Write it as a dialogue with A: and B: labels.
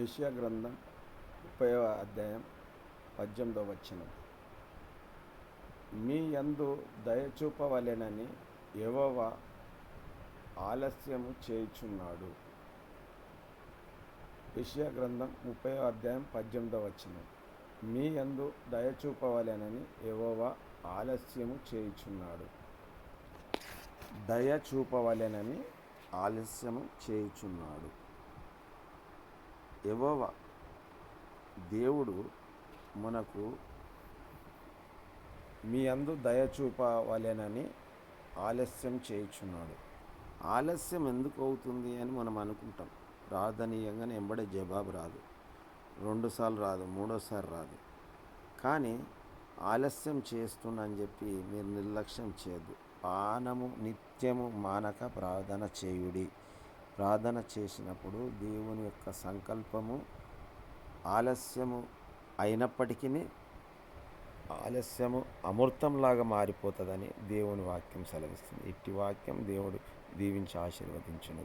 A: యెషయా గ్రంథం ముప్పై అధ్యాయం పద్దెనిమిదవ వచ్చిన మీ యందు దయచూపవలెనని ఎవవ ఆలస్యము చేయుచున్నాడు. యెషయా గ్రంథం ముప్పై అధ్యాయం పద్దెనిమిదవ వచ్చిన మీ యందు దయచూపవలెనని ఎవవ ఆలస్యము చేయుచున్నాడు. దయ చూపవలెనని ఆలస్యము చేయుచున్నాడు. యెహోవా దేవుడు మనకు మీ అందు దయచూపవలెనని ఆలస్యం చేయుచున్నాడు. ఆలస్యం ఎందుకు అవుతుంది అని మనం అనుకుంటాం. రాదనీయంగానే ఎంబడే జవాబు రాదు. రెండుసార్లు రాదు మూడోసారి రాదు. కానీ ఆలస్యం చేస్తున్నా చెప్పి మీరు నిర్లక్ష్యం చేయద్దు. పానము నిత్యము మానక ప్రార్థన చేయుడి. ప్రార్థన చేసినప్పుడు దేవుని యొక్క సంకల్పము ఆలస్యము అయినప్పటికీ ఆలస్యము అమృతంలాగా మారిపోతుందని దేవుని వాక్యం సెలవిస్తుంది. ఇట్టి వాక్యం దేవుడు దీవించి ఆశీర్వదించును.